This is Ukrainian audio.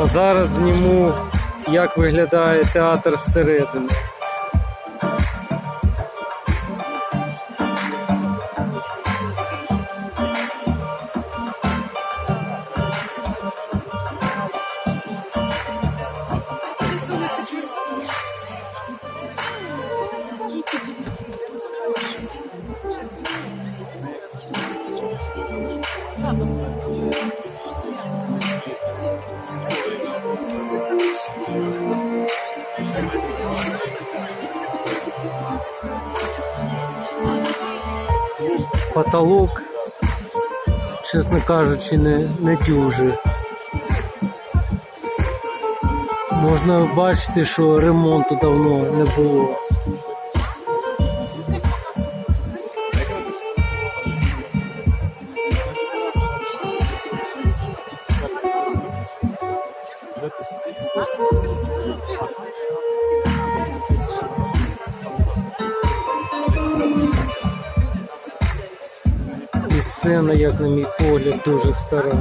А зараз зніму, як виглядає театр зсередини. Потолок, чесно кажучи, не, не дюжий. Можна бачити, що ремонту давно не було. І сцена, як на мій погляд, дуже стара.